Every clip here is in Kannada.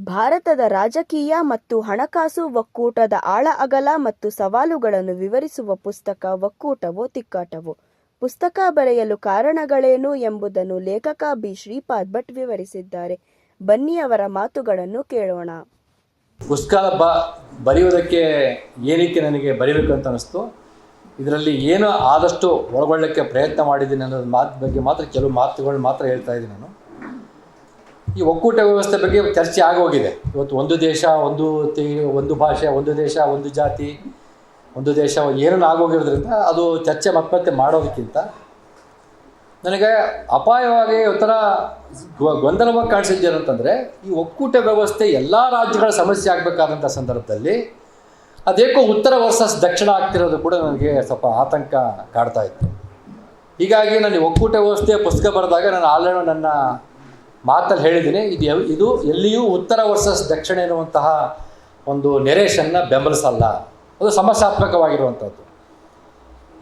ಭಾರತದ ರಾಜಕೀಯ ಮತ್ತು ಹಣಕಾಸು ಒಕ್ಕೂಟದ ಆಳ ಅಗಲ ಮತ್ತು ಸವಾಲುಗಳನ್ನು ವಿವರಿಸುವ ಪುಸ್ತಕ ಒಕ್ಕೂಟವೋ ತಿಕ್ಕಾಟವೋ. ಪುಸ್ತಕ ಬರೆಯಲು ಕಾರಣಗಳೇನು ಎಂಬುದನ್ನು ಲೇಖಕ ಬಿ. ಶ್ರೀಪಾದ್ ಭಟ್ ವಿವರಿಸಿದ್ದಾರೆ. ಬನ್ನಿ ಅವರ ಮಾತುಗಳನ್ನು ಕೇಳೋಣ. ಪುಸ್ತಕ ಬ ಬರೆಯೋದಕ್ಕೆ ಏನಕ್ಕೆ ನನಗೆ ಬರೀಬೇಕು ಅಂತ ಅನಿಸ್ತು. ಇದರಲ್ಲಿ ಏನು ಆದಷ್ಟು ಒಳಗೊಳ್ಳಕ್ಕೆ ಪ್ರಯತ್ನ ಮಾಡಿದ್ದೀನಿ ಅನ್ನೋದು ಮಾತು, ಬಗ್ಗೆ ಮಾತ್ರ ಕೆಲವು ಮಾತುಗಳು ಮಾತ್ರ ಹೇಳ್ತಾ ಇದ್ದೀನಿ ನಾನು. ಈ ಒಕ್ಕೂಟ ವ್ಯವಸ್ಥೆ ಬಗ್ಗೆ ಚರ್ಚೆ ಆಗೋಗಿದೆ. ಇವತ್ತು ಒಂದು ದೇಶ, ಒಂದು ಒಂದು ಭಾಷೆ, ಒಂದು ದೇಶ, ಒಂದು ಜಾತಿ, ಒಂದು ದೇಶ ಏನನ್ನು ಆಗೋಗಿರೋದ್ರಿಂದ ಅದು ಚರ್ಚೆ ಮತ್ತೆ ಮಾಡೋದಕ್ಕಿಂತ ನನಗೆ ಅಪಾಯವಾಗಿ ಒಂಥರ ಗೊಂದಲವಾಗಿ ಕಾಣಿಸಿದ್ದೇನು ಅಂತಂದರೆ ಈ ಒಕ್ಕೂಟ ವ್ಯವಸ್ಥೆ ಎಲ್ಲ ರಾಜ್ಯಗಳ ಸಮಸ್ಯೆ ಆಗಬೇಕಾದಂಥ ಸಂದರ್ಭದಲ್ಲಿ ಅದೇಕೋ ಉತ್ತರ ವರ್ಸಸ್ ದಕ್ಷಿಣ ಆಗ್ತಿರೋದು ಕೂಡ ನನಗೆ ಸ್ವಲ್ಪ ಆತಂಕ ಕಾಡ್ತಾ ಇತ್ತು. ಹೀಗಾಗಿ ನಾನು ಒಕ್ಕೂಟ ವ್ಯವಸ್ಥೆ ಪುಸ್ತಕ ಬರೆದಾಗ ನಾನು ಆಲ್ರೆಡಿ ನನ್ನ ಮಾತಲ್ಲಿ ಹೇಳಿದ್ದೀನಿ, ಇದು ಇದು ಎಲ್ಲಿಯೂ ಉತ್ತರ ವರ್ಸಸ್ ದಕ್ಷಿಣ ಎನ್ನುವಂತಹ ಒಂದು ನೆರೇಷನ್ನ ಬೆಂಬಲಿಸಲ್ಲ. ಅದು ಸಮಸ್ಯಾತ್ಮಕವಾಗಿರುವಂಥದ್ದು.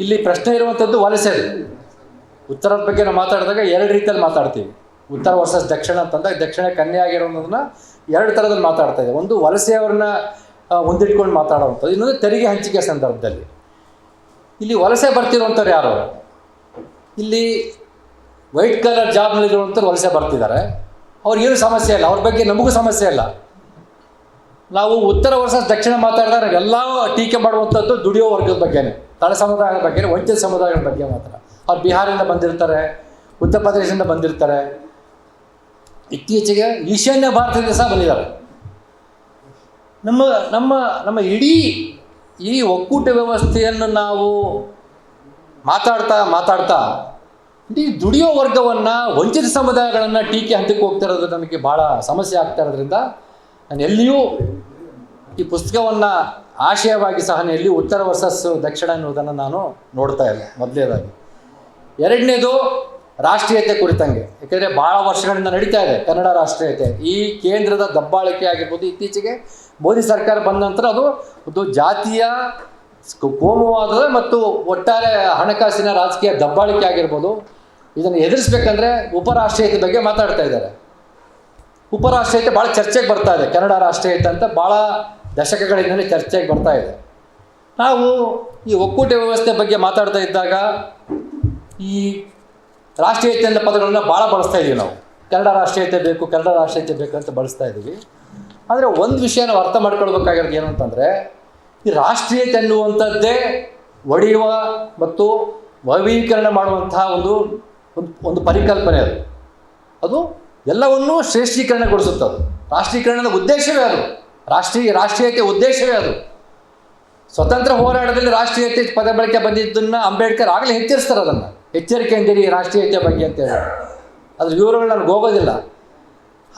ಇಲ್ಲಿ ಪ್ರಶ್ನೆ ಇರುವಂಥದ್ದು ವಲಸೆದು ಉತ್ತರದ ಬಗ್ಗೆ ನಾವು ಮಾತಾಡಿದಾಗ ಎರಡು ರೀತಿಯಲ್ಲಿ ಮಾತಾಡ್ತೀವಿ. ಉತ್ತರ ವರ್ಸಸ್ ದಕ್ಷಿಣ ಅಂತಂದಾಗ ದಕ್ಷಿಣ ಕನ್ಯೆ ಆಗಿರೋದನ್ನ ಎರಡು ಥರದಲ್ಲಿ ಮಾತಾಡ್ತಾ ಇದೆ ಒಂದು ವಲಸೆಯವ್ರನ್ನ ಮುಂದಿಟ್ಕೊಂಡು ಮಾತಾಡುವಂಥದ್ದು. ಇನ್ನೊಂದು ತೆರಿಗೆ ಹಂಚಿಕೆ ಸಂದರ್ಭದಲ್ಲಿ. ಇಲ್ಲಿ ವಲಸೆ ಬರ್ತಿರುವಂಥವ್ರು ಯಾರು? ಇಲ್ಲಿ ವೈಟ್ ಕಲರ್ ಜಾಬ್ನಲ್ಲಿರುವಂಥ ವಲಸೆ ಬರ್ತಿದ್ದಾರೆ. ಅವ್ರಿಗೇನು ಸಮಸ್ಯೆ ಇಲ್ಲ. ಅವ್ರ ಬಗ್ಗೆ ನಮಗೂ ಸಮಸ್ಯೆ ಇಲ್ಲ. ನಾವು ಉತ್ತರ ವರ್ಷ ದಕ್ಷಿಣ ಮಾತಾಡಿದಾಗ ಎಲ್ಲ ಟೀಕೆ ಮಾಡುವಂಥದ್ದು ದುಡಿಯೋ ವರ್ಗದ ಬಗ್ಗೆನೇ. ತಳ ಸಮುದಾಯದ ಬಗ್ಗೆ ವಂಚಿತ ಸಮುದಾಯದ ಬಗ್ಗೆ ಮಾತ್ರ. ಅವ್ರು ಬಿಹಾರದಿಂದ ಬಂದಿರ್ತಾರೆ, ಉತ್ತರ ಪ್ರದೇಶದಿಂದ ಬಂದಿರ್ತಾರೆ. ಇತ್ತೀಚೆಗೆ ಈಶಾನ್ಯ ಭಾರತದಿಂದ ಸಹ ಬಂದಿದ್ದಾರೆ. ನಮ್ಮ ನಮ್ಮ ನಮ್ಮ ಇಡೀ ಈ ಒಕ್ಕೂಟ ವ್ಯವಸ್ಥೆಯನ್ನು ನಾವು ಮಾತಾಡ್ತಾ ಮಾತಾಡ್ತಾ ಇಡೀ ದುಡಿಯೋ ವರ್ಗವನ್ನ ವಂಚಿತ ಸಮುದಾಯಗಳನ್ನ ಟೀಕೆ ಹಂತಕ್ಕೆ ಹೋಗ್ತಾ ಇರೋದು ನಮಗೆ ಬಹಳ ಸಮಸ್ಯೆ ಆಗ್ತಾ ಇರೋದ್ರಿಂದ ನಾನು ಎಲ್ಲಿಯೂ ಈ ಪುಸ್ತಕವನ್ನ ಆಶಯವಾಗಿ ಸಹ ಎಲ್ಲಿ ಉತ್ತರ ವರ್ಸಸ್ ದಕ್ಷಿಣ ಅನ್ನೋದನ್ನು ನಾನು ನೋಡ್ತಾ ಇಲ್ಲ. ಮೊದಲನೇದಾಗಿ ಎರಡನೇದು ರಾಷ್ಟ್ರೀಯತೆ ಕುರಿತಂಗೆ. ಯಾಕೆಂದರೆ ಭಾಳ ವರ್ಷಗಳಿಂದ ನಡೀತಾ ಇದೆ ಕನ್ನಡ ರಾಷ್ಟ್ರೀಯತೆ. ಈ ಕೇಂದ್ರದ ದಬ್ಬಾಳಿಕೆ ಆಗಿರ್ಬೋದು ಇತ್ತೀಚೆಗೆ ಮೋದಿ ಸರ್ಕಾರ ಬಂದ ನಂತರ ಅದು ಒಂದು ಜಾತಿಯ ಕೋಮುವಾದ ಮತ್ತು ಒಟ್ಟಾರೆ ಹಣಕಾಸಿನ ರಾಜಕೀಯ ದಬ್ಬಾಳಿಕೆ ಆಗಿರ್ಬೋದು. ಇದನ್ನು ಎದುರಿಸ್ಬೇಕಂದ್ರೆ ಉಪರಾಷ್ಟ್ರೀಯತೆ ಬಗ್ಗೆ ಮಾತಾಡ್ತಾ ಇದ್ದಾರೆ. ಉಪರಾಷ್ಟ್ರೀಯತೆ ಭಾಳ ಚರ್ಚೆಗೆ ಬರ್ತಾ ಇದೆ. ಕನ್ನಡ ರಾಷ್ಟ್ರೀಯತೆ ಅಂತ ಭಾಳ ದಶಕಗಳಿಂದಲೇ ಚರ್ಚೆಗೆ ಬರ್ತಾ ಇದೆ. ನಾವು ಈ ಒಕ್ಕೂಟ ವ್ಯವಸ್ಥೆ ಬಗ್ಗೆ ಮಾತಾಡ್ತಾ ಇದ್ದಾಗ ಈ ರಾಷ್ಟ್ರೀಯತೆ ಅಂತ ಪದಗಳನ್ನು ಭಾಳ ಬಳಸ್ತಾ ಇದ್ದೀವಿ ನಾವು. ಕನ್ನಡ ರಾಷ್ಟ್ರೀಯತೆ ಬೇಕು, ಕನ್ನಡ ರಾಷ್ಟ್ರೀಯತೆ ಬೇಕು ಅಂತ ಬಳಸ್ತಾ ಇದ್ದೀವಿ ಆದರೆ ಒಂದು ವಿಷಯ ನಾವು ಅರ್ಥ ಮಾಡ್ಕೊಳ್ಬೇಕಾಗಿರೋದು ಏನು ಅಂತಂದರೆ, ಈ ರಾಷ್ಟ್ರೀಯತೆ ಅನ್ನುವಂಥದ್ದೇ ಒಡೆಯುವ ಮತ್ತು ವೈವೀಕರಣ ಮಾಡುವಂತಹ ಒಂದು ಒಂದು ಒಂದು ಪರಿಕಲ್ಪನೆ ಅದು. ಅದು ಎಲ್ಲವನ್ನೂ ಶ್ರೇಷ್ಠೀಕರಣಗೊಳಿಸುತ್ತೆ ಅದು. ರಾಷ್ಟ್ರೀಕರಣದ ಉದ್ದೇಶವೇ ಅದು. ರಾಷ್ಟ್ರೀಯ ರಾಷ್ಟ್ರೀಯತೆ ಉದ್ದೇಶವೇ ಅದು. ಸ್ವತಂತ್ರ ಹೋರಾಟದಲ್ಲಿ ರಾಷ್ಟ್ರೀಯತೆ ಪದ ಬಳಕೆ ಬಂದಿದ್ದನ್ನು ಅಂಬೇಡ್ಕರ್ ಆಗಲೇ ಎಚ್ಚರಿಸ್ತಾರೆ ಅದನ್ನು. ಎಚ್ಚರಿಕೆಯಿಂದಿರಿ ರಾಷ್ಟ್ರೀಯತೆ ಬಗ್ಗೆ ಅಂತೇಳಿ ಅದ್ರ ವಿವರಗಳು ನನಗೆ ಹೋಗೋದಿಲ್ಲ.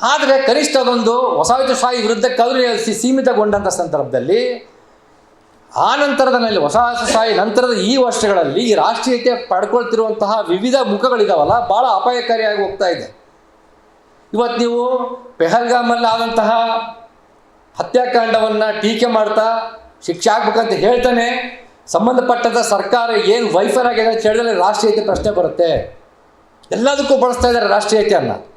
ಆದರೆ ಕನಿಷ್ಠ ಅದೊಂದು ವಸಾಹತುಶಾಹಿ ವಿರುದ್ಧ ಕದರಿ ಸೀಮಿತಗೊಂಡಂಥ ಸಂದರ್ಭದಲ್ಲಿ ಆ ನಂತರದಲ್ಲಿ ವಸಾಹತುಶಾಹಿ ನಂತರದ ಈ ವರ್ಷಗಳಲ್ಲಿ ಈ ರಾಷ್ಟ್ರೀಯತೆ ಪಡ್ಕೊಳ್ತಿರುವಂತಹ ವಿವಿಧ ಮುಖಗಳಿದಾವಲ್ಲ ಭಾಳ ಅಪಾಯಕಾರಿಯಾಗಿ ಹೋಗ್ತಾ ಇದೆ. ಇವತ್ತು ನೀವು ಪೆಹಲ್ಗಾಮಲ್ಲಿ ಆದಂತಹ ಹತ್ಯಾಕಾಂಡವನ್ನು ಟೀಕೆ ಮಾಡ್ತಾ ಶಿಕ್ಷೆ ಆಗ್ಬೇಕಂತ ಹೇಳ್ತಾನೆ ಸಂಬಂಧಪಟ್ಟಂಥ ಸರ್ಕಾರ ಏನು ವೈಫರ್ ಆಗಿದೆ ಅಂತ ಹೇಳಿದ್ರೆ ರಾಷ್ಟ್ರೀಯತೆ ಪ್ರಶ್ನೆ ಬರುತ್ತೆ. ಎಲ್ಲದಕ್ಕೂ ಬಳಸ್ತಾ ಇದ್ದಾರೆ ರಾಷ್ಟ್ರೀಯತೆಯನ್ನು.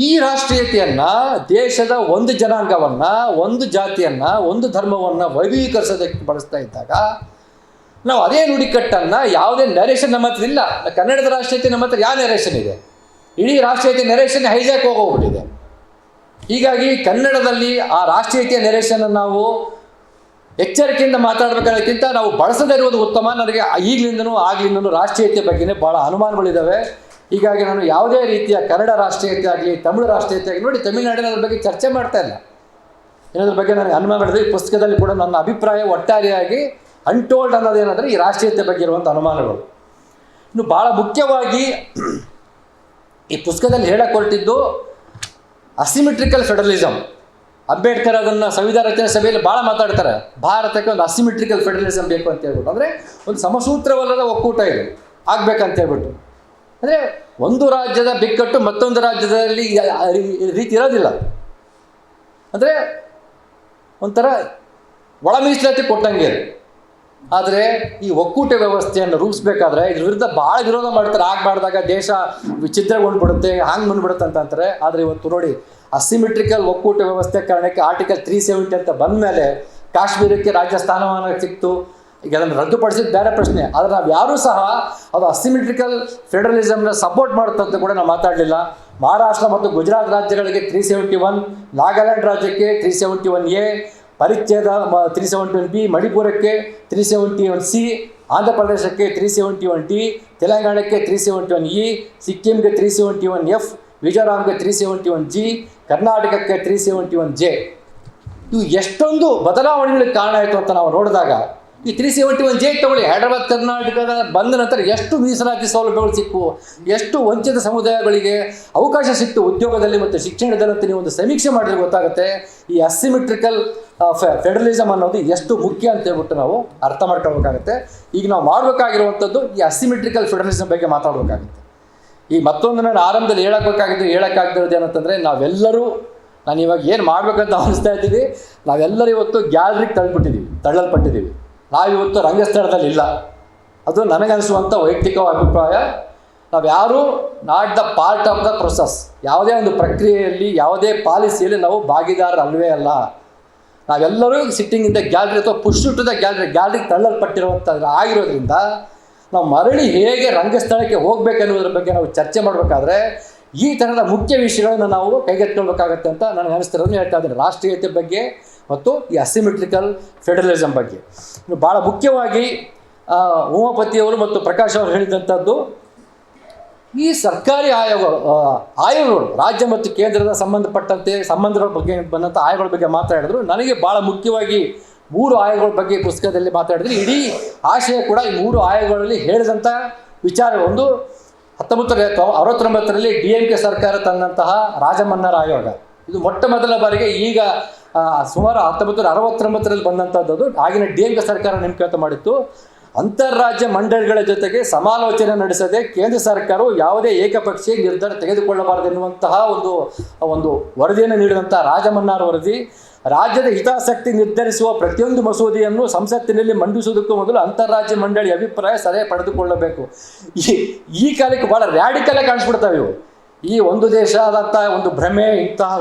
ಈ ರಾಷ್ಟ್ರೀಯತೆಯನ್ನ, ದೇಶದ ಒಂದು ಜನಾಂಗವನ್ನ, ಒಂದು ಜಾತಿಯನ್ನ, ಒಂದು ಧರ್ಮವನ್ನ ವೈಭವೀಕರಿಸೋದಕ್ಕೆ ಬಳಸ್ತಾ ಇದ್ದಾಗ, ನಾವು ಅದೇ ನುಡಿಕಟ್ಟನ್ನು ಯಾವುದೇ ನರೇಷನ್ ನಮ್ಮ ಹತ್ರ ಇಲ್ಲ. ಕನ್ನಡದ ರಾಷ್ಟ್ರೀಯತೆ ನಮ್ಮ ಹತ್ರ ಯಾವ ನೆರೇಷನ್ ಇದೆ? ಇಡೀ ರಾಷ್ಟ್ರೀಯತೆ ನೆರೇಷನ್ ಹೈಜಾಕ್ ಹೋಗೋಗ್ಬಿಟ್ಟಿದೆ. ಹೀಗಾಗಿ ಕನ್ನಡದಲ್ಲಿ ಆ ರಾಷ್ಟ್ರೀಯತೆಯ ನೆರೇಷನ್ ನಾವು ಎಚ್ಚರಿಕೆಯಿಂದ ಮಾತಾಡಬೇಕಾದಕ್ಕಿಂತ ನಾವು ಬಳಸದೇ ಇರುವುದು ಉತ್ತಮ. ನನಗೆ ಈಗಲಿಂದನೂ ಆಗ್ಲಿಂದನೂ ರಾಷ್ಟ್ರೀಯತೆ ಬಗ್ಗೆನೇ ಭಾಳ ಅನುಮಾನಗಳಿದ್ದಾವೆ. ಹೀಗಾಗಿ ನಾನು ಯಾವುದೇ ರೀತಿಯ ಕನ್ನಡ ರಾಷ್ಟ್ರೀಯತೆ ಆಗಲಿ, ತಮಿಳು ರಾಷ್ಟ್ರೀಯತೆ ಆಗಲಿ, ನೋಡಿ ತಮಿಳುನಾಡಿನ ಅದ್ರ ಬಗ್ಗೆ ಚರ್ಚೆ ಮಾಡ್ತಾ ಇಲ್ಲ. ಏನಾದ್ರ ಬಗ್ಗೆ ನನಗೆ ಅನುಮಾನ ಮಾಡಿದ್ರೆ ಈ ಪುಸ್ತಕದಲ್ಲಿ ಕೂಡ ನನ್ನ ಅಭಿಪ್ರಾಯ ಒಟ್ಟಾರೆಯಾಗಿ ಅನ್ಟೋಲ್ಡ್ ಅನ್ನೋದೇನಂದರೆ ಈ ರಾಷ್ಟ್ರೀಯತೆ ಬಗ್ಗೆ ಇರುವಂಥ ಅನುಮಾನಗಳು. ಇನ್ನು ಭಾಳ ಮುಖ್ಯವಾಗಿ ಈ ಪುಸ್ತಕದಲ್ಲಿ ಹೇಳಕ್ಕೆ ಹೊರಟಿದ್ದು ಅಸಿಮೆಟ್ರಿಕಲ್ ಫೆಡರಲಿಸಮ್ ಅಂಬೇಡ್ಕರ್ ಅದನ್ನು ಸಂವಿಧಾನ ರಚನೆ ಸಭೆಯಲ್ಲಿ ಭಾಳ ಮಾತಾಡ್ತಾರೆ. ಭಾರತಕ್ಕೆ ಒಂದು ಅಸಿಮೆಟ್ರಿಕಲ್ ಫೆಡರಲಿಸಮ್ ಬೇಕು ಅಂತ ಹೇಳ್ಬಿಟ್ಟು. ಅಂದರೆ ಒಂದು ಸಮಸೂತ್ರವಲ್ಲದ ಒಕ್ಕೂಟ ಇದು. ಆಗ್ಬೇಕಂತ ಹೇಳ್ಬಿಟ್ಟು. ಅಂದರೆ ಒಂದು ರಾಜ್ಯದ ಬಿಕ್ಕಟ್ಟು ಮತ್ತೊಂದು ರಾಜ್ಯದಲ್ಲಿ ರೀತಿ ಇರೋದಿಲ್ಲ. ಅಂದರೆ ಒಂಥರ ಒಳ ಮೀಸಲಾತಿ ಕೊಟ್ಟಂಗೆ. ಆದರೆ ಈ ಒಕ್ಕೂಟ ವ್ಯವಸ್ಥೆಯನ್ನು ರೂಪಿಸ್ಬೇಕಾದ್ರೆ ಇದ್ರ ವಿರುದ್ಧ ಭಾಳ ವಿರೋಧ ಮಾಡ್ತಾರೆ. ಆಗಬಾರ್ದಾಗ ದೇಶ ವಿಚಿತ್ರಗೊಂಡ್ಬಿಡುತ್ತೆ ಹಂಗೆ ಬಂದ್ಬಿಡುತ್ತೆ ಅಂತ ಅಂತಾರೆ. ಆದರೆ ಇವತ್ತು ನೋಡಿ, ಅಸಿಮೆಟ್ರಿಕಲ್ ಒಕ್ಕೂಟ ವ್ಯವಸ್ಥೆ ಕಾರಣಕ್ಕೆ ಆರ್ಟಿಕಲ್ ತ್ರೀ ಸೆವೆಂಟಿ ಅಂತ ಬಂದ ಮೇಲೆ ಕಾಶ್ಮೀರಕ್ಕೆ ರಾಜ್ಯ ಸ್ಥಾನಮಾನ ಸಿಕ್ತು. ಈಗ ಅದನ್ನು ರದ್ದುಪಡಿಸಿದ ಬೇರೆ ಪ್ರಶ್ನೆ. ಆದರೆ ನಾವು ಯಾರೂ ಸಹ ಅದು ಅಸಿಮೆಟ್ರಿಕಲ್ ಫೆಡರಲಿಸಮ್ನ ಸಪೋರ್ಟ್ ಮಾಡುತ್ತಂತ ಕೂಡ ನಾವು ಮಾತಾಡಲಿಲ್ಲ. ಮಹಾರಾಷ್ಟ್ರ ಮತ್ತು ಗುಜರಾತ್ ರಾಜ್ಯಗಳಿಗೆ ತ್ರೀ ಸೆವೆಂಟಿ ಒನ್ ನಾಗಾಲ್ಯಾಂಡ್ ರಾಜ್ಯಕ್ಕೆ ತ್ರೀ ಸೆವೆಂಟಿ ಒನ್ ಎ ಪರಿಚ್ಛೇದ three seventy one B ಮಣಿಪುರಕ್ಕೆ three seventy one C Andhra ಪ್ರದೇಶಕ್ಕೆ ತ್ರೀ ಸೆವೆಂಟಿ ಒನ್ ಡಿ ತೆಲಂಗಾಣಕ್ಕೆ ತ್ರೀ ಸೆವೆಂಟಿ ಒನ್ ಇ ಸಿಕ್ಕಿಂಗೆ ತ್ರೀ ಸೆವೆಂಟಿ ಒನ್ ಎಫ್ ಮಿಜೋರಾಂಗೆ ತ್ರೀ ಸೆವೆಂಟಿ ಒನ್ ಜಿ ಕರ್ನಾಟಕಕ್ಕೆ ತ್ರೀ ಸೆವೆಂಟಿ ಒನ್ ಜೆ ಇದು ಎಷ್ಟೊಂದು ಬದಲಾವಣೆಗಳಿಗೆ ಕಾರಣ ಆಯಿತು ಅಂತ ನಾವು ನೋಡಿದಾಗ ಈ ತ್ರೀ ಸೆವೆಂಟಿ ಒನ್ ಜೆ ತಗೊಳ್ಳಿ. ಹೈದರಾಬಾದ್, ಕರ್ನಾಟಕದ ಬಂದ ನಂತರ ಎಷ್ಟು ಮೀಸಲಾತಿ ಸೌಲಭ್ಯಗಳು ಸಿಕ್ಕು, ಎಷ್ಟು ವಂಚಿತ ಸಮುದಾಯಗಳಿಗೆ ಅವಕಾಶ ಸಿಕ್ತು ಉದ್ಯೋಗದಲ್ಲಿ ಮತ್ತು ಶಿಕ್ಷಣದಲ್ಲಿ ಅಂತ ನೀವು ಒಂದು ಸಮೀಕ್ಷೆ ಮಾಡಿದ್ರೆ ಗೊತ್ತಾಗುತ್ತೆ. ಈ ಅಸಿಮೆಟ್ರಿಕಲ್ ಫೆಡರಲಿಸಮ್ ಅನ್ನೋದು ಎಷ್ಟು ಮುಖ್ಯ ಅಂತ ಹೇಳ್ಬಿಟ್ಟು ನಾವು ಅರ್ಥ ಮಾಡ್ಕೊಳ್ಬೇಕಾಗುತ್ತೆ. ಈಗ ನಾವು ಮಾಡಬೇಕಾಗಿರುವಂಥದ್ದು ಈ ಅಸಿಮೆಟ್ರಿಕಲ್ ಫೆಡರಲಿಸಮ್ ಬಗ್ಗೆ ಮಾತಾಡಬೇಕಾಗುತ್ತೆ. ಈ ಮತ್ತೊಂದು ನಾನು ಆರಂಭದಲ್ಲಿ ಹೇಳಕ್ಬೇಕಾಗಿದ್ದು ಹೇಳೋಕ್ಕಾಗ್ದಿರೋದು ಏನಂತಂದರೆ ನಾವೆಲ್ಲರೂ, ನಾನು ಇವಾಗ ಏನು ಮಾಡಬೇಕಂತ ಅನಿಸ್ತಾ ಇದ್ದೀವಿ, ನಾವೆಲ್ಲರೂ ಇವತ್ತು ಗ್ಯಾಲರಿಗೆ ತಳ್ಳಿಬಿಟ್ಟಿದ್ದೀವಿ, ತಳ್ಳಲ್ಪಟ್ಟಿದ್ದೀವಿ. ನಾವಿವತ್ತು ರಂಗಸ್ಥಳದಲ್ಲಿ ಇಲ್ಲ. ಅದು ನನಗನಿಸುವಂಥ ವೈಯಕ್ತಿಕ ಅಭಿಪ್ರಾಯ ನಾವು ಯಾರೂ not the part of the process. ಯಾವುದೇ ಒಂದು ಪ್ರಕ್ರಿಯೆಯಲ್ಲಿ, ಯಾವುದೇ ಪಾಲಿಸಿಯಲ್ಲಿ ನಾವು ಭಾಗಿದಾರ ಅಲ್ವೇ ಅಲ್ಲ. ನಾವೆಲ್ಲರೂ ಸಿಟ್ಟಿಂಗ್ ಇನ್ ದ ಗ್ಯಾಲರಿ ಅಥವಾ ಪುಷ್ ಟು ಗ್ಯಾಲರಿ ತಳ್ಳಲ್ಪಟ್ಟಿರುವಂಥ ಆಗಿರೋದ್ರಿಂದ ನಾವು ಮರಳಿ ಹೇಗೆ ರಂಗಸ್ಥಳಕ್ಕೆ ಹೋಗ್ಬೇಕನ್ನುವುದ್ರ ಬಗ್ಗೆ ನಾವು ಚರ್ಚೆ ಮಾಡಬೇಕಾದ್ರೆ, ಈ ಥರದ ಮುಖ್ಯ ವಿಷಯಗಳನ್ನು ನಾವು ಕೈಗೆತ್ಕೊಳ್ಬೇಕಾಗತ್ತೆ ಅಂತ ನನಗೆ ಅನಿಸ್ತಿರೋದನ್ನ ಹೇಳ್ತಾ ಇದ್ದೀನಿ. ರಾಷ್ಟ್ರೀಯತೆ ಬಗ್ಗೆ ಮತ್ತು ಈ ಅಸಿಮೆಟ್ರಿಕಲ್ ಫೆಡರಲಿಸಮ್ ಬಗ್ಗೆ. ಭಾಳ ಮುಖ್ಯವಾಗಿ ಉಮಾಪತಿಯವರು ಮತ್ತು ಪ್ರಕಾಶ್ ಅವರು ಹೇಳಿದಂಥದ್ದು, ಈ ಸರ್ಕಾರಿ ಆಯೋಗಗಳು ಆಯೋಗಗಳು, ರಾಜ್ಯ ಮತ್ತು ಕೇಂದ್ರದ ಸಂಬಂಧಪಟ್ಟಂತೆ, ಸಂಬಂಧಗಳ ಬಗ್ಗೆ ಬಂದಂಥ ಆಯೋಗಗಳ ಬಗ್ಗೆ ಮಾತಾಡಿದ್ರು ನನಗೆ ಭಾಳ ಮುಖ್ಯವಾಗಿ ಮೂರು ಆಯೋಗಗಳ ಬಗ್ಗೆ ಪುಸ್ತಕದಲ್ಲಿ ಮಾತಾಡಿದ್ರೆ. ಇಡೀ ಆಶಯ ಕೂಡ ಈ ಮೂರು ಆಯೋಗಗಳಲ್ಲಿ ಹೇಳಿದಂಥ ವಿಚಾರ. ಒಂದು ಹತ್ತೊಂಬತ್ತು ಅರವತ್ತೊಂಬತ್ತರಲ್ಲಿ ಡಿ ಎಂ ಕೆ ಸರ್ಕಾರ ತಂದಂತಹ ರಾಜಮನ್ನರ ಆಯೋಗ. ಇದು ಮೊಟ್ಟ ಮೊದಲ ಬಾರಿಗೆ ಈಗ ಸುಮಾರು ಹತ್ತೊಂಬತ್ತು ನೂರ ಅರವತ್ತೊಂಬತ್ತರಲ್ಲಿ ಬಂದಂಥದ್ದು ಆಗಿನ ಡಿ ಎಂ ಸರ್ಕಾರ ನೇಮಕಾತ ಮಾಡಿತ್ತು. ಅಂತಾರಾಜ್ಯ ಮಂಡಳಿಗಳ ಜೊತೆಗೆ ಸಮಾಲೋಚನೆ ನಡೆಸದೆ ಕೇಂದ್ರ ಸರ್ಕಾರವು ಯಾವುದೇ ಏಕಪಕ್ಷೀಯ ನಿರ್ಧಾರ ತೆಗೆದುಕೊಳ್ಳಬಾರದು ಎನ್ನುವಂತಹ ಒಂದು ಒಂದು ವರದಿಯನ್ನು ನೀಡಿದಂಥ ರಾಜಮನ್ನಾರ್ ವರದಿ, ರಾಜ್ಯದ ಹಿತಾಸಕ್ತಿ ನಿರ್ಧರಿಸುವ ಪ್ರತಿಯೊಂದು ಮಸೂದೆಯನ್ನು ಸಂಸತ್ತಿನಲ್ಲಿ ಮಂಡಿಸುವುದಕ್ಕೂ ಮೊದಲು ಅಂತಾರಾಜ್ಯ ಮಂಡಳಿ ಅಭಿಪ್ರಾಯ ಸಲಹೆ ಪಡೆದುಕೊಳ್ಳಬೇಕು. ಈ ಈ ಕಾಲಕ್ಕೆ ಭಾಳ ರ್ಯಾಡಿಕಲ್ ಕಾಣಿಸ್ಬಿಡ್ತಾವೆ ಇವು. ಈ ಒಂದು ದೇಶ ಆದಂಥ ಒಂದು ಭ್ರಮೆ ಇಂತಹ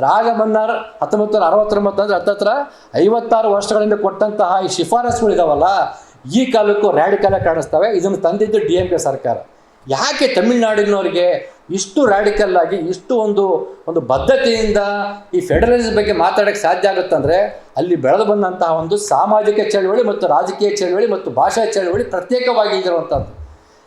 ಹುಚ್ಚುತನದಲ್ಲಿ ರಾಜಮನ್ನಾರ್ ಹತ್ತೊಂಬತ್ತು ನೂರ ಅರವತ್ತೊಂಬತ್ತು ಅಂದರೆ ಹತ್ತತ್ರ ಐವತ್ತಾರು ವರ್ಷಗಳಿಂದ ಕೊಟ್ಟಂತಹ ಈ ಶಿಫಾರಸುಗಳಿದಾವಲ್ಲ ಈ ಕಾಲಕ್ಕೂ ರ್ಯಾಡಿಕಲ್ ಕಾಣಿಸ್ತವೆ. ಇದನ್ನು ತಂದಿದ್ದು ಡಿ ಎಂ ಕೆ ಸರ್ಕಾರ. ಯಾಕೆ ತಮಿಳುನಾಡಿನವರಿಗೆ ಇಷ್ಟು ರ್ಯಾಡಿಕಲ್ ಆಗಿ, ಇಷ್ಟು ಒಂದು ಒಂದು ಬದ್ಧತೆಯಿಂದ ಈ ಫೆಡರಲಿಸಮ್ ಬಗ್ಗೆ ಮಾತಾಡೋಕ್ಕೆ ಸಾಧ್ಯ ಆಗುತ್ತಂದರೆ ಅಲ್ಲಿ ಬೆಳೆದು ಬಂದಂತಹ ಒಂದು ಸಾಮಾಜಿಕ ಚಳವಳಿ ಮತ್ತು ರಾಜಕೀಯ ಚಳವಳಿ ಮತ್ತು ಭಾಷಾ ಚಳವಳಿ ಪ್ರತ್ಯೇಕವಾಗಿ ಇರುವಂಥದ್ದು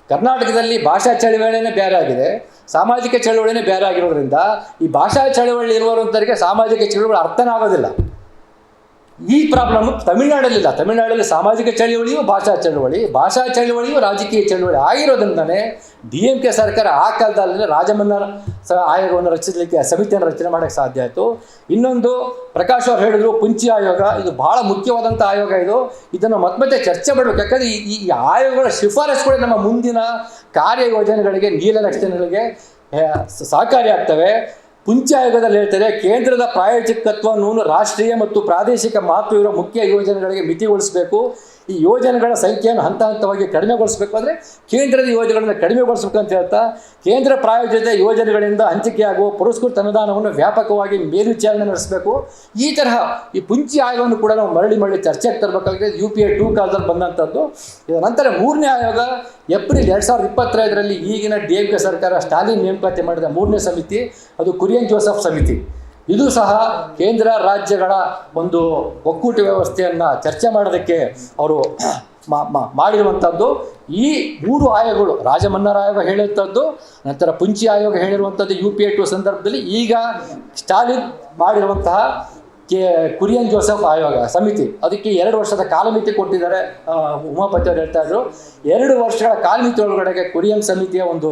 ಕರ್ನಾಟಕದಲ್ಲಿ ಭಾಷಾ ಚಳವಳಿನೇ ಬೇರೆ ಆಗಿದೆ. ಸಾಮಾಜಿಕ ಚಳುವಳಿನೇ ಬೇರೆ ಆಗಿರೋದ್ರಿಂದ ಈ ಭಾಷಾ ಚಳುವಳಿ ಇರುವಂಥವರಿಗೆ ಸಾಮಾಜಿಕ ಚಳುವಳಿ ಅರ್ಥನೇ ಆಗೋದಿಲ್ಲ. ಈ ಪ್ರಾಬ್ಲಮ್ ತಮಿಳ್ನಾಡಲ್ಲಿಲ್ಲ. ತಮಿಳುನಾಡಲ್ಲಿ ಸಾಮಾಜಿಕ ಚಳವಳಿಯು ಭಾಷಾ ಚಳವಳಿ, ಭಾಷಾ ಚಳುವಳಿಯು ರಾಜಕೀಯ ಚಳುವಳಿ ಆಗಿರೋದ್ರಿಂದನೇ ಡಿ ಎಂ ಕೆ ಸರ್ಕಾರ ಆ ಕಾಲದಲ್ಲಿ ರಾಜಮನ್ನಾರ್ ಸ ಆಯೋಗವನ್ನು ರಚಿಸಲಿಕ್ಕೆ, ಸಮಿತಿಯನ್ನು ರಚನೆ ಮಾಡೋಕ್ಕೆ ಸಾಧ್ಯ ಆಯಿತು. ಇನ್ನೊಂದು ಪ್ರಕಾಶ್ ಅವರು ಹೇಳಿದ್ರು, ಪುಂಚಿ ಆಯೋಗ, ಇದು ಬಹಳ ಮುಖ್ಯವಾದಂಥ ಆಯೋಗ ಇದು. ಇದನ್ನು ಮತ್ತೆ ಚರ್ಚೆ ಮಾಡಬೇಕು. ಯಾಕಂದರೆ ಈ ಈ ಆಯೋಗಗಳ ಶಿಫಾರಸುಗಳೇ ನಮ್ಮ ಮುಂದಿನ ಕಾರ್ಯಯೋಜನೆಗಳಿಗೆ ನೀಲನಕ್ಷೆಗಳಿಗೆ ಸಹಕಾರಿಯಾಗ್ತವೆ ಪುಂಚ ಆಯೋಗದಲ್ಲಿ ಹೇಳ್ತಾರೆ, ಕೇಂದ್ರದ ಪ್ರಾಯೋಜಕತ್ವವನ್ನು ರಾಷ್ಟ್ರೀಯ ಮತ್ತು ಪ್ರಾದೇಶಿಕ ಮಹತ್ವವಿರುವ ಮುಖ್ಯ ಯೋಜನೆಗಳಿಗೆ ಮಿತಿಗೊಳಿಸಬೇಕು. ಈ ಯೋಜನೆಗಳ ಸಂಖ್ಯೆಯನ್ನು ಹಂತ ಹಂತವಾಗಿ ಕಡಿಮೆಗೊಳಿಸಬೇಕು ಅಂದರೆ ಕೇಂದ್ರದ ಯೋಜನೆಗಳನ್ನು ಕಡಿಮೆಗೊಳಿಸಬೇಕು ಅಂತ ಹೇಳ್ತಾ, ಕೇಂದ್ರ ಪ್ರಾಯೋಜಿತ ಯೋಜನೆಗಳಿಂದ ಹಂಚಿಕೆಯಾಗುವ ಪುರಸ್ಕೃತ ಅನುದಾನವನ್ನು ವ್ಯಾಪಕವಾಗಿ ಮೇಲ್ವಿಚಾರಣೆ ನಡೆಸಬೇಕು. ಈ ತರಹ ಈ ಪುಂಚಿ ಆಯೋಗವನ್ನು ಕೂಡ ನಾವು ಮರಳಿ ಮರಳಿ ಚರ್ಚೆಗೆ ತರಬೇಕಾಗಿದೆ ಯು ಪಿ ಎ ಟೂ ಕಾಲದಲ್ಲಿ ಬಂದಂಥದ್ದು ಇದರ ನಂತರ ಮೂರನೇ ಆಯೋಗ ಏಪ್ರಿಲ್ ಎರಡು ಸಾವಿರದ ಇಪ್ಪತ್ತೈದರಲ್ಲಿ ಈಗಿನ ಡಿ ಎಂ ಕೆ ಸರ್ಕಾರ ಸ್ಟಾಲಿನ್ ನೇಮಕಾತಿ ಮಾಡಿದ ಮೂರನೇ ಸಮಿತಿ, ಅದು ಕುರಿಯನ್ ಜೋಸಫ್ ಸಮಿತಿ. ಇದು ಸಹ ಕೇಂದ್ರ ರಾಜ್ಯಗಳ ಒಂದು ಒಕ್ಕೂಟ ವ್ಯವಸ್ಥೆಯನ್ನು ಚರ್ಚೆ ಮಾಡೋದಕ್ಕೆ ಅವರು ಮಾಡಿರುವಂಥದ್ದು ಈ ಮೂರು ಆಯೋಗಗಳು, ರಾಜಮನ್ನರ ಆಯೋಗ ಹೇಳಿರುವಂಥದ್ದು ನಂತರ ಪುಂಚಿ ಆಯೋಗ ಹೇಳಿರುವಂಥದ್ದು ಯು ಪಿ ಎ ಟು ಸಂದರ್ಭದಲ್ಲಿ ಈಗ ಸ್ಟಾಲಿನ್ ಮಾಡಿರುವಂತಹ ಕೆ ಕುರಿಯನ್ ಜೋಸೆಫ್ ಆಯೋಗ ಸಮಿತಿ. ಅದಕ್ಕೆ ಎರಡು ವರ್ಷದ ಕಾಲಮಿತಿ ಕೊಟ್ಟಿದ್ದಾರೆ ಉಮಾಪತಿ ಅವರು ಹೇಳ್ತಾ ಇದ್ರು. ಎರಡು ವರ್ಷಗಳ ಕಾಲಮಿತಿ ಒಳಗಡೆಗೆ ಕುರಿಯನ್ ಸಮಿತಿಯ ಒಂದು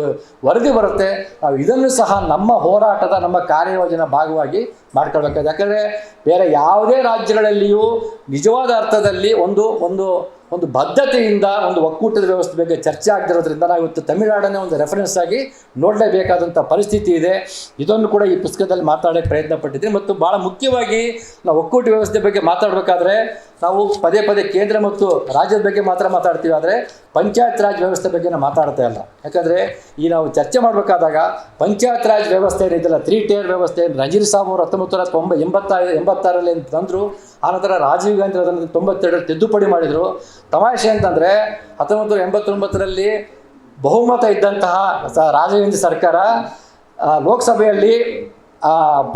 ವರದಿ ಬರುತ್ತೆ. ನಾವು ಇದನ್ನು ಸಹ ನಮ್ಮ ಹೋರಾಟದ, ನಮ್ಮ ಕಾರ್ಯಯೋಜನೆ ಭಾಗವಾಗಿ ಮಾಡ್ಕೊಳ್ಬೇಕಾಗಿದೆ. ಯಾಕಂದರೆ ಬೇರೆ ಯಾವುದೇ ರಾಜ್ಯಗಳಲ್ಲಿಯೂ ನಿಜವಾದ ಅರ್ಥದಲ್ಲಿ ಒಂದು ಒಂದು ಒಂದು ಬದ್ಧತೆಯಿಂದ ಒಂದು ಒಕ್ಕೂಟದ ವ್ಯವಸ್ಥೆ ಬಗ್ಗೆ ಚರ್ಚೆ ಆಗ್ತಿರೋದ್ರಿಂದ ನಾವು ಇವತ್ತು ತಮಿಳುನಾಡನ್ನೇ ಒಂದು ರೆಫರೆನ್ಸ್ ಆಗಿ ನೋಡಲೇಬೇಕಾದಂಥ ಪರಿಸ್ಥಿತಿ ಇದೆ. ಇದನ್ನು ಕೂಡ ಈ ಪುಸ್ತಕದಲ್ಲಿ ಮಾತಾಡೋಕ್ಕೆ ಪ್ರಯತ್ನ ಪಟ್ಟಿದ್ದೀನಿ. ಮತ್ತು ಭಾಳ ಮುಖ್ಯವಾಗಿ ನಾವು ಒಕ್ಕೂಟ ವ್ಯವಸ್ಥೆ ಬಗ್ಗೆ ಮಾತಾಡಬೇಕಾದ್ರೆ ನಾವು ಪದೇ ಪದೇ ಕೇಂದ್ರ ಮತ್ತು ರಾಜ್ಯದ ಬಗ್ಗೆ ಮಾತ್ರ ಮಾತಾಡ್ತೀವಿ. ಆದರೆ ಪಂಚಾಯತ್ ರಾಜ್ ವ್ಯವಸ್ಥೆ ಬಗ್ಗೆ ನಾವು ಮಾತಾಡ್ತಾ ಇಲ್ಲ. ಯಾಕಂದರೆ ಈ ನಾವು ಚರ್ಚೆ ಮಾಡಬೇಕಾದಾಗ ಪಂಚಾಯತ್ ರಾಜ್ ವ್ಯವಸ್ಥೆ ಏನಿದೆಯಲ್ಲ ತ್ರೀ ಟೇರ್ ವ್ಯವಸ್ಥೆ ನಜೀರ್ ಸಾಬ್ ಅವರು ಹತ್ತೊಂಬತ್ತು ನೂರ ತೊಂಬ ಎಂಬತ್ತಾರಲ್ಲಿ ತಂದರು ಆನಂತರ ರಾಜೀವ್ ಗಾಂಧಿ ಅದನ್ನು ತೊಂಬತ್ತೆರಡರಲ್ಲಿ ತಿದ್ದುಪಡಿ ಮಾಡಿದರು. ತಮಾಷೆ ಅಂತಂದರೆ ಹತ್ತೊಂಬತ್ತು ಎಂಬತ್ತೊಂಬತ್ತರಲ್ಲಿ ಬಹುಮತ ಇದ್ದಂತಹ ರಾಜೀವ್ ಗಾಂಧಿ ಸರ್ಕಾರ ಲೋಕಸಭೆಯಲ್ಲಿ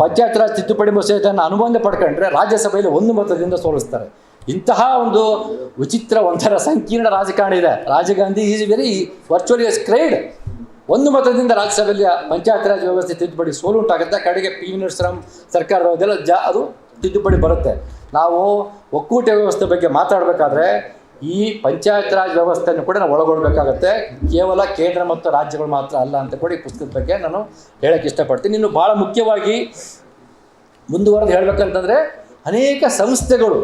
ಪಂಚಾಯತ್ ರಾಜ್ ತಿದ್ದುಪಡಿ ಮಸೂದೆಯನ್ನು ಅನುಬಂಧ ಪಡ್ಕೊಂಡ್ರೆ ರಾಜ್ಯಸಭೆಯಲ್ಲಿ ಒಂದು ಮತದಿಂದ ಸೋಲಿಸ್ತಾರೆ. ಇಂತಹ ಒಂದು ವಿಚಿತ್ರ ಒಂಥರ ಸಂಕೀರ್ಣ ರಾಜಕಾರಣ ಇದೆ. Rajiv Gandhi is very virtually scraped ಒಂದು ಮತದಿಂದ ರಾಜ್ಯಸಭೆಯಲ್ಲಿ ಪಂಚಾಯತ್ ರಾಜ್ ವ್ಯವಸ್ಥೆ ತಿದ್ದುಪಡಿ ಸೋಲು ಉಂಟಾಗುತ್ತೆ. ಕಡೆಗೆ ಪಿ ವಿ ನರಸಿಂಹ ಸರ್ಕಾರ ಅದೆಲ್ಲ ಜಾ ಅದು ತಿದ್ದುಪಡಿ ಬರುತ್ತೆ. ನಾವು ಒಕ್ಕೂಟ ವ್ಯವಸ್ಥೆ ಬಗ್ಗೆ ಮಾತಾಡಬೇಕಾದ್ರೆ ಈ ಪಂಚಾಯತ್ ರಾಜ್ ವ್ಯವಸ್ಥೆಯನ್ನು ಕೂಡ ನಾವು ಒಳಗೊಳ್ಬೇಕಾಗತ್ತೆ. ಕೇವಲ ಕೇಂದ್ರ ಮತ್ತು ರಾಜ್ಯಗಳು ಮಾತ್ರ ಅಲ್ಲ ಅಂತ ಕೂಡ ಈ ಪುಸ್ತಕದ ಬಗ್ಗೆ ನಾನು ಹೇಳಕ್ಕೆ ಇಷ್ಟಪಡ್ತೀನಿ. ಇನ್ನು ಭಾಳ ಮುಖ್ಯವಾಗಿ ಮುಂದುವರೆದು ಹೇಳಬೇಕಂತಂದರೆ ಅನೇಕ ಸಂಸ್ಥೆಗಳು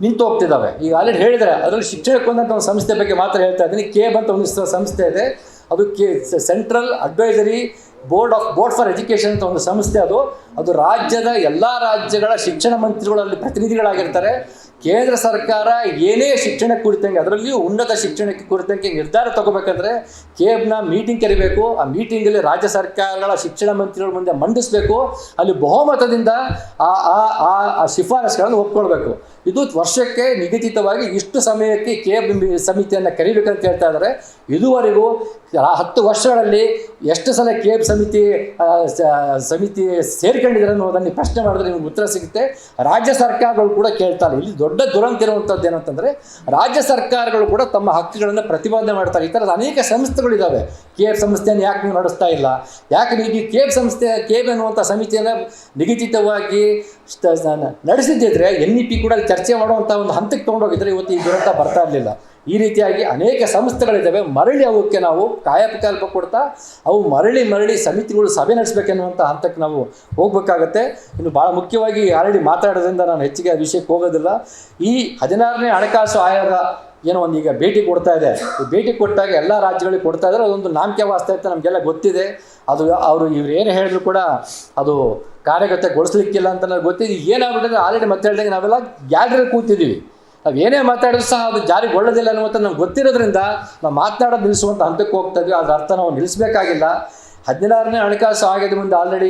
ನಿಂತು ಹೋಗ್ತಿದ್ದಾವೆ. ಈಗ ಆಲ್ರೆಡಿ ಹೇಳಿದರೆ ಅದರಲ್ಲಿ ಶಿಕ್ಷಣಕ್ಕೊಂದಂಥ ಒಂದು ಸಂಸ್ಥೆ ಬಗ್ಗೆ ಮಾತ್ರ ಹೇಳ್ತಾ ಇದ್ದೀನಿ. ಕೇಬ್ ಅಂತ ಒಂದು ಸಂಸ್ಥೆ ಇದೆ. ಅದು K, central advisory board of board for education ಅಂತ ಒಂದು ಸಂಸ್ಥೆ ಅದು. ಅದು ರಾಜ್ಯದ ಎಲ್ಲ ರಾಜ್ಯಗಳ ಶಿಕ್ಷಣ ಮಂತ್ರಿಗಳಲ್ಲಿ ಪ್ರತಿನಿಧಿಗಳಾಗಿರ್ತಾರೆ. ಕೇಂದ್ರ ಸರ್ಕಾರ ಏನೇ ಶಿಕ್ಷಣ ಕುರಿತಂಗೆ, ಅದರಲ್ಲಿಯೂ ಉನ್ನತ ಶಿಕ್ಷಣಕ್ಕೆ ಕುರಿತಂಗೆ ನಿರ್ಧಾರ ತಗೋಬೇಕಂದ್ರೆ ಕೇಬ್ನ ಮೀಟಿಂಗ್ ಕರಿಬೇಕು. ಆ ಮೀಟಿಂಗಲ್ಲಿ ರಾಜ್ಯ ಸರ್ಕಾರಗಳ ಶಿಕ್ಷಣ ಮಂತ್ರಿಗಳ ಮುಂದೆ ಮಂಡಿಸಬೇಕು. ಅಲ್ಲಿ ಬಹುಮತದಿಂದ ಆ ಆ ಆ ಆ ಶಿಫಾರಸುಗಳನ್ನು ಒಪ್ಕೊಳ್ಬೇಕು. ಇದು ವರ್ಷಕ್ಕೆ ನಿಗದಿತವಾಗಿ ಇಷ್ಟು ಸಮಯಕ್ಕೆ ಕೆ ಸಮಿತಿಯನ್ನು ಕರೀಬೇಕಂತ ಹೇಳ್ತಾ ಇದ್ದಾರೆ ಇದುವರೆಗೂ ಹತ್ತು ವರ್ಷಗಳಲ್ಲಿ ಎಷ್ಟು ಸಲ ಕೆ ಸಮಿತಿ ಆ, ಸ- ಸಮಿತಿ ಸೇರ್ಕೊಂಡಿದ್ದಾರೆ ಅನ್ನೋದನ್ನು ಪ್ರಶ್ನೆ ಮಾಡಿದ್ರೆ ನಿಮಗೆ ಉತ್ತರ ಸಿಗುತ್ತೆ. ರಾಜ್ಯ ಸರ್ಕಾರಗಳು ಕೂಡ ಕೇಳ್ತಾರೆ ಇಲ್ಲಿ. ದೊಡ್ಡ ದುರಂತ ಇರುವಂಥದ್ದು ಏನಂತಂದರೆ ರಾಜ್ಯ ಸರ್ಕಾರಗಳು ಕೂಡ ತಮ್ಮ ಹಕ್ಕುಗಳನ್ನು ಪ್ರತಿಪಾದನೆ ಮಾಡ್ತಾರೆ. ಈ ಥರದ ಅನೇಕ ಸಂಸ್ಥೆಗಳಿದ್ದಾವೆ ಕೆ ಎಫ್ ಸಂಸ್ಥೆಯನ್ನು ಯಾಕೆ ನೀವು ನಡೆಸ್ತಾ ಇಲ್ಲ? ಯಾಕೆ ನೀವು ಈ ಎಫ್ ಸಂಸ್ಥೆ ಕೆ ಎಫ್ ಅನ್ನುವಂಥ ಸಮಿತಿಯನ್ನು ನಿಗದಿತವಾಗಿ ನಡೆಸಿದ್ದಿದ್ರೆ ಎನ್ ಇ ಪಿ ಕೂಡ ಚರ್ಚೆ ಮಾಡುವಂಥ ಒಂದು ಹಂತಕ್ಕೆ ತೊಗೊಂಡೋಗಿದ್ರೆ ಇವತ್ತು ಈ ದುರಂತ ಬರ್ತಾ ಇರಲಿಲ್ಲ. ಈ ರೀತಿಯಾಗಿ ಅನೇಕ ಸಂಸ್ಥೆಗಳಿದ್ದಾವೆ. ಮರಳಿ ಅವಕ್ಕೆ ನಾವು ಕಾಯಕಲ್ಪ ಕೊಡ್ತಾ, ಅವು ಮರಳಿ ಮರಳಿ ಸಮಿತಿಗಳು ಸಭೆ ನಡೆಸಬೇಕೆನ್ನುವಂಥ ಹಂತಕ್ಕೆ ನಾವು ಹೋಗಬೇಕಾಗತ್ತೆ. ಇನ್ನು ಭಾಳ ಮುಖ್ಯವಾಗಿ ಆಲ್ರೆಡಿ ಮಾತಾಡೋದ್ರಿಂದ ನಾನು ಹೆಚ್ಚಿಗೆ ಆ ವಿಷಯಕ್ಕೆ ಹೋಗೋದಿಲ್ಲ. ಈ ಹದಿನಾರನೇ ಹಣಕಾಸು ಆಯೋಗ ಏನೋ ಒಂದು ಈಗ ಭೇಟಿ ಕೊಡ್ತಾ ಇದೆ. ಈ ಭೇಟಿ ಕೊಟ್ಟಾಗ ಎಲ್ಲ ರಾಜ್ಯಗಳಿಗೆ ಕೊಡ್ತಾ ಇದ್ದಾರೆ. ಅದೊಂದು ನಾಮಕೆ ವಾಸ್ತಾ ಅಂತ ನಮಗೆಲ್ಲ ಗೊತ್ತಿದೆ. ಅದು ಅವರು ಇವ್ರು ಏನು ಹೇಳಿದ್ರು ಕೂಡ ಅದು ಕಾರ್ಯಗತಗೊಳಿಸ್ಲಿಕ್ಕಿಲ್ಲ ಅಂತ ನನಗೆ ಗೊತ್ತಿದೆ ಏನಾಗ್ಬಿಟ್ಟಿದೆ ಆಲ್ರೆಡಿ ಮತ್ತೆ ಹೇಳ್ದಂಗೆ ನಾವೆಲ್ಲ ಗ್ಯಾಲರಿಯಲ್ಲಿ ಕೂತಿದ್ದೀವಿ. ನಾವು ಏನೇ ಮಾತಾಡಿದ್ರು ಸಹ ಅದು ಜಾರಿಗೊಳ್ಳೋದಿಲ್ಲ ಅನ್ನುವಂಥ ನಮ್ಗೆ ಗೊತ್ತಿರೋದ್ರಿಂದ ನಾವು ಮಾತನಾಡೋದು ನಿಲ್ಲಿಸುವಂಥ ಹಂತಕ್ಕೆ ಹೋಗ್ತಾ ಇದ್ವಿ. ಅದರ ಅರ್ಥ ನಾವು ನಿಲ್ಲಿಸಬೇಕಾಗಿಲ್ಲ ಹದಿನಾರನೇ ಹಣಕಾಸು ಆಯೋಗದ ಮುಂದೆ ಆಲ್ರೆಡಿ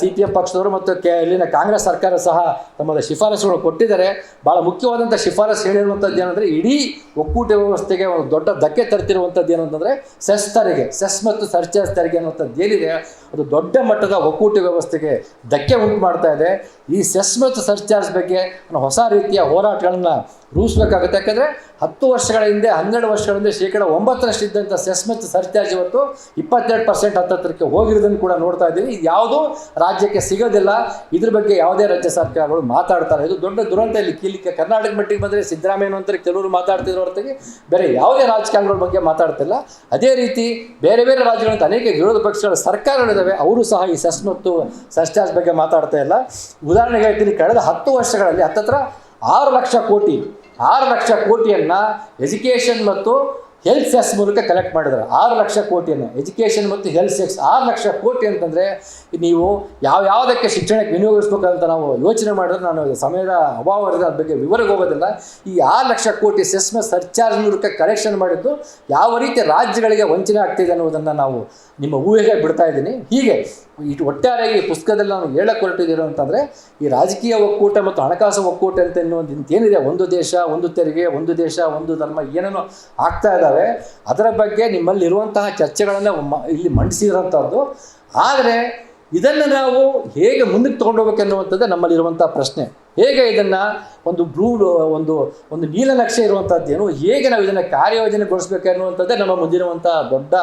ಸಿ ಪಿ ಎಂ ಪಕ್ಷದವರು ಮತ್ತು ಕೆ, ಇಲ್ಲಿನ ಕಾಂಗ್ರೆಸ್ ಸರ್ಕಾರ ಸಹ ತಮ್ಮ ಶಿಫಾರಸುಗಳು ಕೊಟ್ಟಿದ್ದಾರೆ. ಭಾಳ ಮುಖ್ಯವಾದಂಥ ಶಿಫಾರಸು ಹೇಳಿರುವಂಥದ್ದು ಏನಂದರೆ ಇಡೀ ಒಕ್ಕೂಟ ವ್ಯವಸ್ಥೆಗೆ ಒಂದು ದೊಡ್ಡ ಧಕ್ಕೆ ತರ್ತಿರುವಂಥದ್ದು ಏನಂತಂದರೆ ಸೆಸ್ ತೆರಿಗೆ, ಸೆಸ್ ಮತ್ತು ಸರ್ಚಾರ್ಜ್ ತೆರಿಗೆ ಅನ್ನುವಂಥದ್ದು ಏನಿದೆ, ಅದು ದೊಡ್ಡ ಮಟ್ಟದ ಒಕ್ಕೂಟ ವ್ಯವಸ್ಥೆಗೆ ಧಕ್ಕೆ ಉಂಟು ಮಾಡ್ತಾ ಇದೆ. ಈ ಸೆಸ್ ಮತ್ತು ಸರ್ಚಾರ್ಜ್ ಬಗ್ಗೆ ಹೊಸ ರೀತಿಯ ಹೋರಾಟಗಳನ್ನು ರೂಪಿಸ್ಬೇಕಾಗುತ್ತೆ ಯಾಕಂದರೆ ಹತ್ತು ವರ್ಷಗಳ ಹಿಂದೆ, ಹನ್ನೆರಡು ವರ್ಷಗಳ ಹಿಂದೆ ಶೇಕಡ ಒಂಬತ್ತರಷ್ಟು ಇದ್ದಂಥ ಸೆಸ್ ಮತ್ತು ಸರ್ಚಾರ್ಜ್ ಇವತ್ತು ಇಪ್ಪತ್ತೆರಡು ಪರ್ಸೆಂಟ್ ಹತ್ತತ್ರಕ್ಕೆ ಹೋಗಿರೋದನ್ನು ಕೂಡ ನೋಡ್ತಾ ಇದ್ದೀವಿ ಇದು ಯಾವುದೂ ರಾಜ್ಯಕ್ಕೆ ಸಿಗೋದಿಲ್ಲ. ಇದ್ರ ಬಗ್ಗೆ ಯಾವುದೇ ರಾಜ್ಯ ಸರ್ಕಾರಗಳು ಮಾತಾಡ್ತಾರೆ ಇದು ದೊಡ್ಡ ದುರಂತ ಇಲ್ಲಿ ಕೀಲಿಕ್ಕೆ ಕರ್ನಾಟಕ ಮಟ್ಟಿಗೆ ಬಂದರೆ ಸಿದ್ದರಾಮಯ್ಯ ಅಂತ ಕೆಲವರು ಮಾತಾಡ್ತಿದ್ರು ಹೊರತಾಗಿ ಬೇರೆ ಯಾವುದೇ ರಾಜಕಾರಣಗಳ ಬಗ್ಗೆ ಮಾತಾಡ್ತಿಲ್ಲ. ಅದೇ ರೀತಿ ಬೇರೆ ಬೇರೆ ರಾಜ್ಯಗಳಂತ ಅನೇಕ ವಿರೋಧ ಪಕ್ಷಗಳ ಸರ್ಕಾರಗಳಿದ್ದಾವೆ ಅವರು ಸಹ ಈ ಸೆಸ್ ಮತ್ತು ಸರ್ಚಾರ್ಜ್ ಬಗ್ಗೆ ಮಾತಾಡ್ತಾ ಇಲ್ಲ. ಉದಾಹರಣೆಗೆ ಹೇಳ್ತೀನಿ, ಕಳೆದ ಹತ್ತು ವರ್ಷಗಳಲ್ಲಿ ಹತ್ತತ್ರ ಆರು ಲಕ್ಷ ಕೋಟಿ ಆರು ಲಕ್ಷ ಕೋಟಿಯನ್ನು ಎಜುಕೇಷನ್ ಮತ್ತು ಹೆಲ್ತ್ ಸೆಸ್ ಮೂಲಕ ಕಲೆಕ್ಟ್ ಮಾಡಿದ್ರು. ಆರು ಲಕ್ಷ ಕೋಟಿಯನ್ನು. ಎಜುಕೇಷನ್ ಮತ್ತು ಹೆಲ್ತ್ ಸೆಕ್ಸ್ ಆರು ಲಕ್ಷ ಕೋಟಿ ಅಂತಂದರೆ ನೀವು ಯಾವ ಯಾವುದಕ್ಕೆ ಶಿಕ್ಷಣಕ್ಕೆ ವಿನಿಯೋಗಿಸ್ಬೇಕಂತ ನಾವು ಯೋಚನೆ ಮಾಡಿದ್ರೆ ನಾನು ಸಮಯದ ಅಭಾವ ಇರೋದ್ರ ಬಗ್ಗೆ ವಿವರಕ್ಕೆ ಹೋಗೋದಿಲ್ಲ. ಈ ಆರು ಲಕ್ಷ ಕೋಟಿ ಸೆಸ್ ಮತ್ತು ಸರ್ಚಾರ್ಜ್ ಮೂಲಕ ಕಲೆಕ್ಷನ್ ಮಾಡಿದ್ದು ಯಾವ ರೀತಿ ರಾಜ್ಯಗಳಿಗೆ ವಂಚನೆ ಆಗ್ತಿದೆ ಅನ್ನೋದನ್ನು ನಾವು ನಿಮ್ಮ ಊಹೆಗೆ ಬಿಡ್ತಾ ಇದ್ದೀನಿ. ಹೀಗೆ ಇಟ್ಟು ಒಟ್ಟಾರೆಯಾಗಿ ಪುಸ್ತಕದಲ್ಲಿ ನಾನು ಹೇಳಕ್ಕೆ ಹೊರಟಿದ್ದೀರೋ ಅಂತಂದರೆ, ಈ ರಾಜಕೀಯ ಒಕ್ಕೂಟ ಮತ್ತು ಹಣಕಾಸು ಒಕ್ಕೂಟ ಅಂತ ಎನ್ನುವಂಥ ಏನಿದೆ, ಒಂದು ದೇಶ, ಒಂದು ತೆರಿಗೆ, ಒಂದು ದೇಶ, ಒಂದು ಧರ್ಮ ಏನೇನೋ ಆಗ್ತಾ ಇದ್ದಾವೆ ಅದರ ಬಗ್ಗೆ ನಿಮ್ಮಲ್ಲಿರುವಂತಹ ಚರ್ಚೆಗಳನ್ನು ಇಲ್ಲಿ ಮಂಡಿಸಿರೋಂಥದ್ದು. ಆದರೆ ಇದನ್ನು ನಾವು ಹೇಗೆ ಮುಂದಕ್ಕೆ ತೊಗೊಂಡೋಗ್ಬೇಕೆನ್ನುವಂಥದ್ದೇ ನಮ್ಮಲ್ಲಿರುವಂಥ ಪ್ರಶ್ನೆ. ಹೇಗೆ ಇದನ್ನು ಒಂದು ಬ್ಲೂ ಒಂದು ಒಂದು ನೀಲನಕ್ಷೆ ಇರುವಂಥದ್ದು ಏನು? ಹೇಗೆ ನಾವು ಇದನ್ನು ಕಾರ್ಯಯೋಜನೆಗೊಳಿಸ್ಬೇಕು ಅನ್ನುವಂಥದ್ದೇ ನಮ್ಮ ಮುಂದಿರುವಂಥ ದೊಡ್ಡ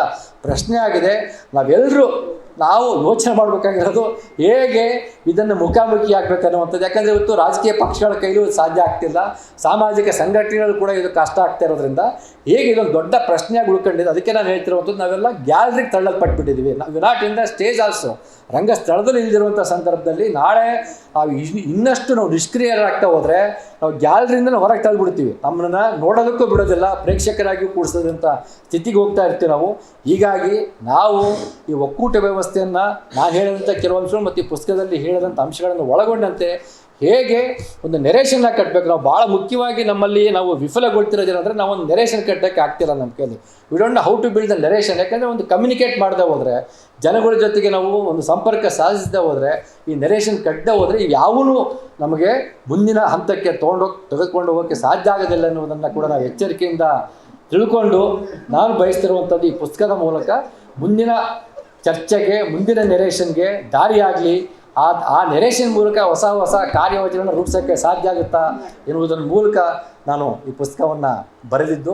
ಪ್ರಶ್ನೆ ಆಗಿದೆ. ನಾವೆಲ್ಲರೂ ನಾವು ಯೋಚನೆ ಮಾಡಬೇಕಾಗಿರೋದು ಹೇಗೆ ಇದನ್ನು ಮುಖಾಮುಖಿ ಆಗ್ಬೇಕನ್ನುವಂಥದ್ದು ಯಾಕಂದರೆ ಇವತ್ತು ರಾಜಕೀಯ ಪಕ್ಷಗಳ ಕೈಲೂ ಸಾಧ್ಯ ಆಗ್ತಿಲ್ಲ. ಸಾಮಾಜಿಕ ಸಂಘಟನೆಗಳು ಕೂಡ ಇದು ಕಷ್ಟ ಆಗ್ತಾ ಇರೋದ್ರಿಂದ ಹೇಗೆ ಇದೊಂದು ದೊಡ್ಡ ಪ್ರಶ್ನೆಯಾಗಿ ಉಳ್ಕೊಂಡಿದೆ. ಅದಕ್ಕೆ ನಾನು ಹೇಳ್ತಿರುವಂಥದ್ದು, ನಾವೆಲ್ಲ ಗ್ಯಾಲರಿಗೆ ತಳ್ಳಲ್ಪಟ್ಬಿಟ್ಟಿದ್ದೀವಿ. ನಾವು ನಾಟ್ ಇನ್ ಸ್ಟೇಜ್ ಆಲ್ಸೋ ರಂಗಸ್ಥಳದಲ್ಲಿ ಇಲ್ದಿರುವಂಥ ಸಂದರ್ಭದಲ್ಲಿ ನಾಳೆ ಇನ್ನಷ್ಟು ನಾವು ನಿಷ್ಕ್ರಿಯರಾಗ್ತಾ ಹೋದರೆ ನಾವು ಗ್ಯಾಲರಿಯಿಂದ ಹೊರಗೆ ತಳ್ಳಿಬಿಡ್ತೀವಿ. ನಮ್ಮನ್ನು ನೋಡೋದಕ್ಕೂ ಬಿಡೋದಿಲ್ಲ ಪ್ರೇಕ್ಷಕರಾಗಿ ಕೂಡಿಸೋದಂಥ ಸ್ಥಿತಿಗೆ ಹೋಗ್ತಾ ಇರ್ತೀವಿ ನಾವು. ಹೀಗಾಗಿ ನಾವು ಈ ಒಕ್ಕೂಟ ವ್ಯವಸ್ಥೆಯನ್ನು ನಾನು ಹೇಳಿದಂಥ ಕೆಲವು ಅಂಶಗಳು ಮತ್ತು ಈ ಪುಸ್ತಕದಲ್ಲಿ ಹೇಳಿದಂಥ ಅಂಶಗಳನ್ನು ಒಳಗೊಂಡಂತೆ ಹೇಗೆ ಒಂದು ನೆರೇಷನ್ನ ಕಟ್ಟಬೇಕು ನಾವು ಭಾಳ ಮುಖ್ಯವಾಗಿ ನಮ್ಮಲ್ಲಿ ನಾವು ವಿಫಲಗೊಳ್ತಿರೋದೇನಂದರೆ ನಾವು ಒಂದು ನೆರೇಷನ್ ಕಟ್ಟೋಕ್ಕೆ ಆಗ್ತಿಲ್ಲ ನಮ್ಮ ಕೈಯಲ್ಲಿ. We don't how to build the narration ಯಾಕಂದರೆ ಒಂದು ಕಮ್ಯುನಿಕೇಟ್ ಮಾಡದೆ ಹೋದರೆ ಜನಗಳ ಜೊತೆಗೆ ನಾವು ಒಂದು ಸಂಪರ್ಕ ಸಾಧಿಸದೆ ಹೋದರೆ, ಈ ನೆರೇಷನ್ ಕಟ್ಟದೆ ಹೋದರೆ ಯಾವೂ ನಮಗೆ ಮುಂದಿನ ಹಂತಕ್ಕೆ ತೊಗೊಂಡೋಗಿ ತೆಗೆದುಕೊಂಡು ಹೋಗೋಕ್ಕೆ ಸಾಧ್ಯ ಆಗೋದಿಲ್ಲ ಅನ್ನೋದನ್ನು ಕೂಡ ನಾವು ಎಚ್ಚರಿಕೆಯಿಂದ ತಿಳ್ಕೊಂಡು ನಾನು ಬಯಸ್ತಿರುವಂಥದ್ದು ಈ ಪುಸ್ತಕದ ಮೂಲಕ ಮುಂದಿನ ಚರ್ಚೆಗೆ, ಮುಂದಿನ ನೆರೇಷನ್ಗೆ ದಾರಿಯಾಗಲಿ, ಆ ಆ ನೆರೇಷನ್ ಮೂಲಕ ಹೊಸ ಹೊಸ ಕಾರ್ಯಯೋಜನೆಯನ್ನು ರೂಪಿಸೋಕ್ಕೆ ಸಾಧ್ಯ ಆಗುತ್ತಾ ಎನ್ನುವುದರ ಮೂಲಕ ನಾನು ಈ ಪುಸ್ತಕವನ್ನು ಬರೆದಿದ್ದು.